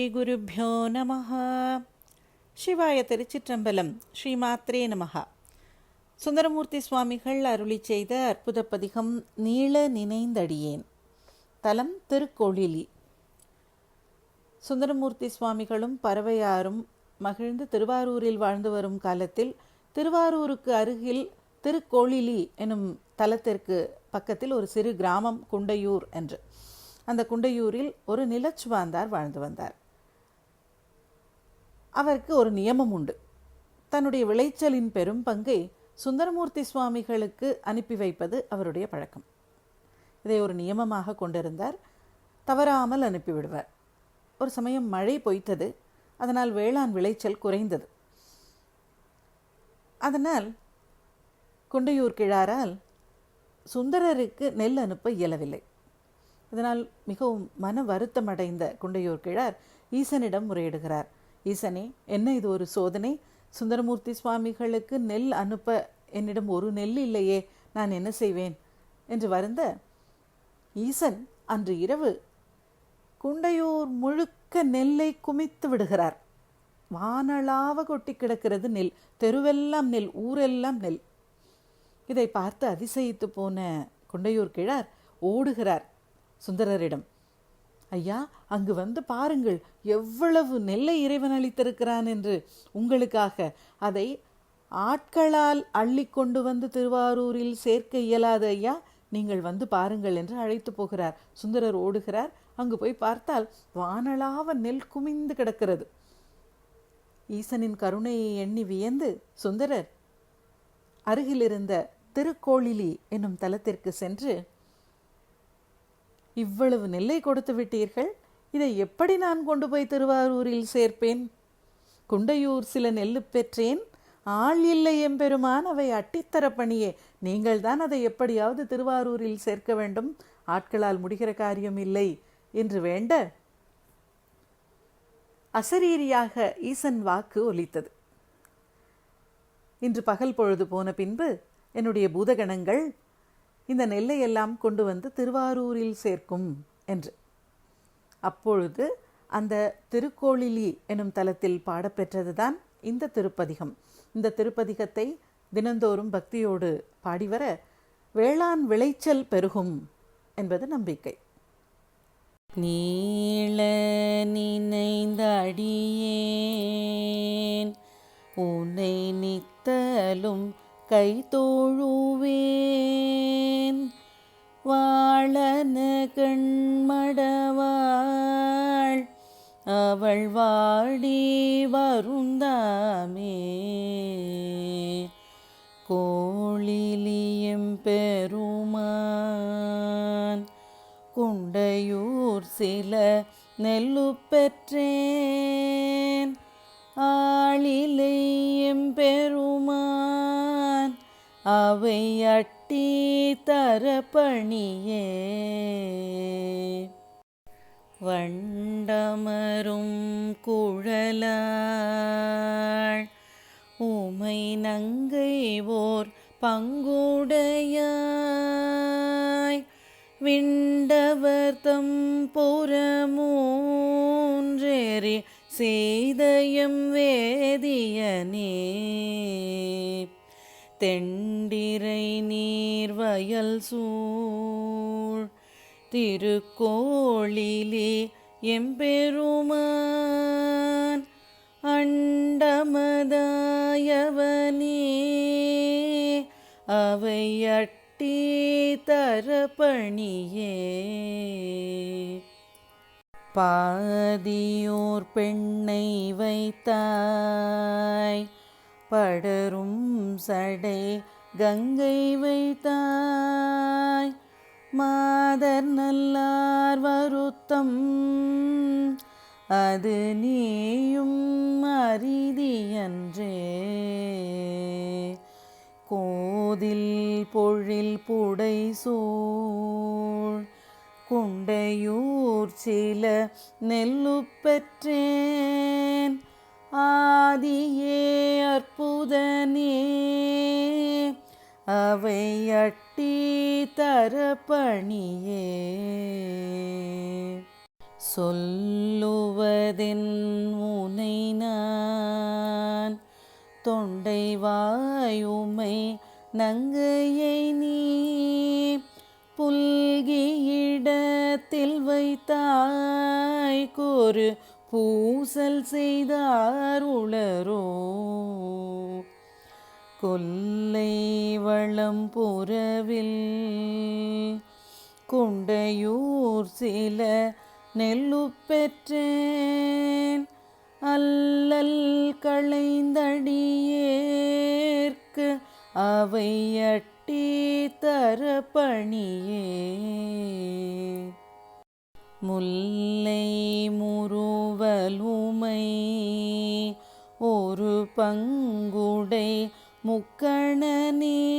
ஸ்ரீகுருப்போ நம சிவாய திருச்சிற்றம்பலம் ஸ்ரீமாத்ரே நமஹா. சுந்தரமூர்த்தி சுவாமிகள் அருளி செய்த அற்புத பதிகம் நீள நினைந்தடியேன் தலம் திருக்கோளிலி. சுந்தரமூர்த்தி சுவாமிகளும் பறவையாரும் மகிழ்ந்து திருவாரூரில் வாழ்ந்து வரும் காலத்தில் திருவாரூருக்கு அருகில் திருக்கோளிலி எனும் தலத்திற்கு பக்கத்தில் ஒரு சிறு கிராமம் குண்டையூர் என்று. அந்த குண்டையூரில் ஒரு நிலச்சுவாந்தார் வாழ்ந்து வந்தார். அவருக்கு ஒரு நியமம் உண்டு. தன்னுடைய விளைச்சலின் பெரும் பங்கை சுந்தரமூர்த்தி சுவாமிகளுக்கு அனுப்பி வைப்பது அவருடைய பழக்கம். இதை ஒரு நியமமாக கொண்டிருந்தார். தவறாமல் அனுப்பிவிடுவார் ஒரு சமயம் மழை பொய்த்தது. அதனால் வேளாண் விளைச்சல் குறைந்தது. அதனால் குண்டையூர் கிழாரால் சுந்தரருக்கு நெல் அனுப்ப இயலவில்லை. இதனால் மிகவும் மன வருத்தமடைந்த குண்டையூர் கிழார் ஈசனிடம் முறையிடுகிறார். ஈசனே என்ன இது ஒரு சோதனை? சுந்தரமூர்த்தி சுவாமிகளுக்கு நெல் அனுப்ப என்னிடம் ஒரு நெல் இல்லையே நான் என்ன செய்வேன்? என்று வருந்த ஈசன் அன்று இரவு குண்டையூர் முழுக்க நெல்லை குமித்து விடுகிறார். வானளாவ கொட்டி கிடக்கிறது நெல் தெருவெல்லாம் நெல் ஊரெல்லாம் நெல். இதை பார்த்து அதிசயித்து போன குண்டையூர் கிழார் ஓடுகிறார் சுந்தரரிடம். ஐயா அங்கு வந்து பாருங்கள் எவ்வளவு நெல்லை இறைவன் அளித்திருக்கிறான் என்று. உங்களுக்காக அதை ஆட்களால் அள்ளி கொண்டு வந்து திருவாரூரில் சேர்க்க இயலாது ஐயா. நீங்கள் வந்து பாருங்கள் என்று அழைத்து போகிறார். சுந்தரர் ஓடுகிறார். அங்கு போய் பார்த்தால் வானளாவ நெல் குமிந்து கிடக்கிறது. ஈசனின் கருணையை எண்ணி வியந்து சுந்தரர் அருகிலிருந்த திருக்கோளிலி என்னும் தலத்திற்கு சென்று இவ்வளவு நெல்லை கொடுத்து விட்டீர்கள். இதை எப்படி நான் கொண்டு போய் திருவாரூரில் சேர்ப்பேன்? குண்டையூர் சில நெல்லு பெற்றேன். ஆள் இல்லை எம்பெருமான் அவை அட்டித்தர பணியே. நீங்கள்தான் அதை எப்படியாவது திருவாரூரில் சேர்க்க வேண்டும். ஆட்களால் முடிகிற காரியம் இல்லை என்று வேண்ட அசரீரியாக ஈசன் வாக்கு ஒலித்தது. இன்று பகல் பொழுது போன பின்பு என்னுடைய பூதகணங்கள் இந்த நெல்லை எல்லாம் கொண்டு வந்து திருவாரூரில் சேர்க்கும் என்று. அப்பொழுது அந்த திருக்கோளிலி எனும் தலத்தில் பாடப்பெற்றதுதான் இந்த திருப்பதிகம். இந்த திருப்பதிகத்தை தினந்தோறும் பக்தியோடு பாடிவர வேளாண் விளைச்சல் பெருகும் என்பது நம்பிக்கை. நீள நினைந்த அடியே கை தோழுவேன். வாழன கண்மடவாள். அவள் வாடி வருந்தாமே. கோழிலியும் பெருமான். குண்டையூர் சில நெல்லு பெற்றேன். தரப்பணியே வண்டமரும் குழலாள் உமை நங்கை ஓர் பங்குடையாய். விண்டவர் தம் புறமூன்றேறி செய்தயம் வேதியனே. தெண்டிரை நீர் வயல் சூழ். திருக்கோளிலே எம்பெருமான் அண்டமதாயவனே. அவையட்டி தரப்பணியே. பாதியோர் பெண்ணை வைத்தாய். படரும் சடை கங்கை வைத்தாய். மாதர் நல்லார் வருத்தம் அது நீயும் அரிதி அரிதியன்றே. கோதில் பொழில் புடை சூழ் குண்டையூர் சில நெல்லு பெற்றேன். ஆதியே அற்புதனே. அவை அட்டி தரப்பணியே சொல்லுவதென் உனை நான் தொண்டை வாயுமை நங்கையை நீ புல்கியிடத்தில் வைத்தாய் கூறு பூசல் செய்த அருளரோ கொல்லை வளம் புறவில் குண்டையூர் சில நெல்லு பெற்றேன். அல்லல் களைந்தடியேற்கு அவையட்டி தர பணியே முல்லை முருவலுமை. ஒரு பங்குடை முக்கணனே.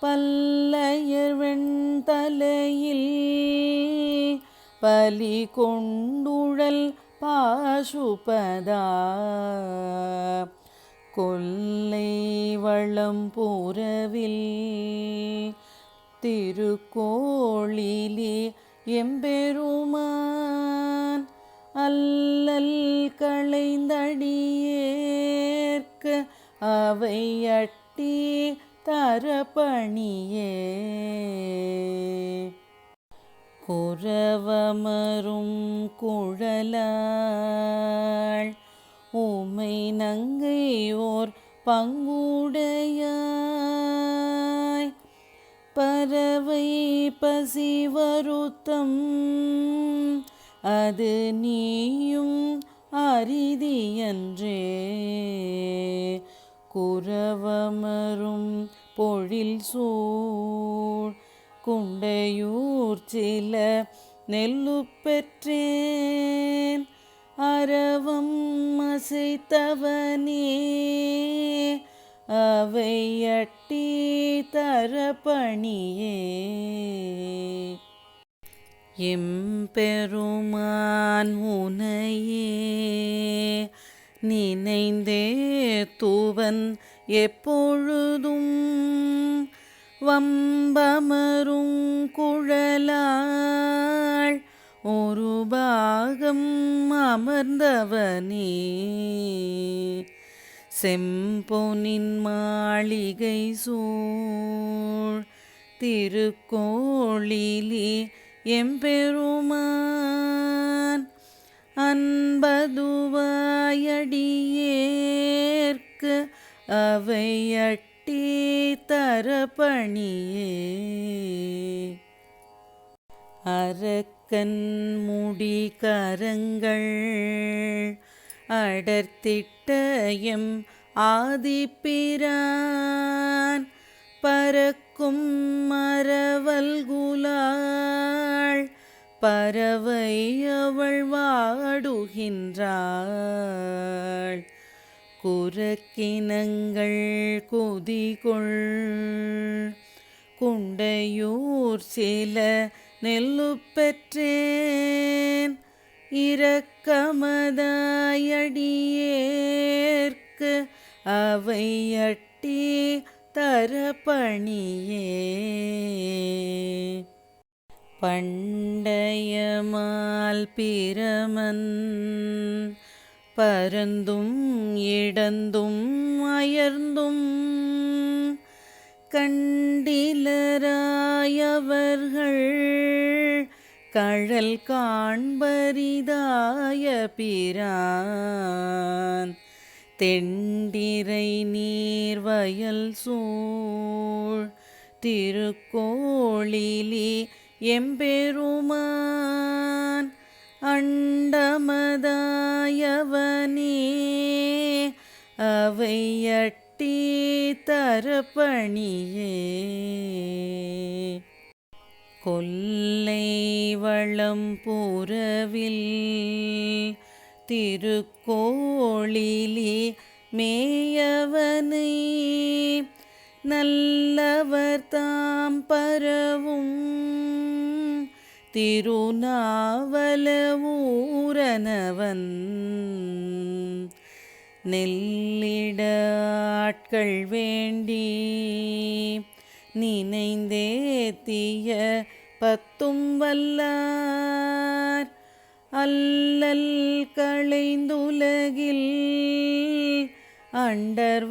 பல்லையர் வெண்தலையில் பலி கொண்டுழல் பாசுபதா. கொல்லை வளம் புறவில் திருக்கோளிலே எம்பெருமான் அல்லல் களைந்தடியேற்க அவை அட்டி தரப்பணியே. குறவமரும் குழலாள் உமை நங்கையோர் பங்குடையாய் பறவை பசி வருத்தம் அது நீயும் அரிதியன்றே. குரவமரும் பொழில் சூழ். குண்டையூர் சில நெல்லு பெற்றேன் அரவம் அசைத்தவனே. அவை அட்டி தரப்பணியே எம்பெருமான் உனையே நினைந்தே தூவன் எப்பொழுதும் வம்பமரும் குழலாள் ஒரு பாகம் அமர்ந்தவனே. செம்பொனின் மாளிகை சூழ். திருக்கோளிலே எம்பெருமான் அன்பதுவாயடியேற்கு அவையட்டி தரப்பணியே. அரக்கன் முடி கரங்கள் அடர்த்திட்டயம் ஆதிப்பிரான் பறக்கும் மரவல்குலாள் பறவை அவள் வாடுகின்றாள். குரக்கினங்கள் குதிகொள் குண்டையூர் சில நெல்லு பெற்றேன். இரக்கமதாயடியேற்கு அவையட்டி தரப்பணியே. பண்டையமால் பிரமன் பரந்தும் இடந்தும் அயர்ந்தும் கண்டிலராயவர்கள் கழல் காண்பரிதாய பிரான். தெண்டிரை நீர்வயல் சூழ். திருக்கோளிலே எம்பெருமான். அண்டமதாயவனே அவையட்டி தரப்பணியே. கொல்லை வளம் புறவில் திருக்கோளிலே மேயவனை நல்லவர் தாம் பரவும் திருநாவல ஊரனவன் நெல்லிட ஆட்கள் வேண்டி நினைந்தேத்திய பத்தும் வல்லார் அல்லல் களைந்துலகில் அண்டர்வானுலகாழ்பவரே.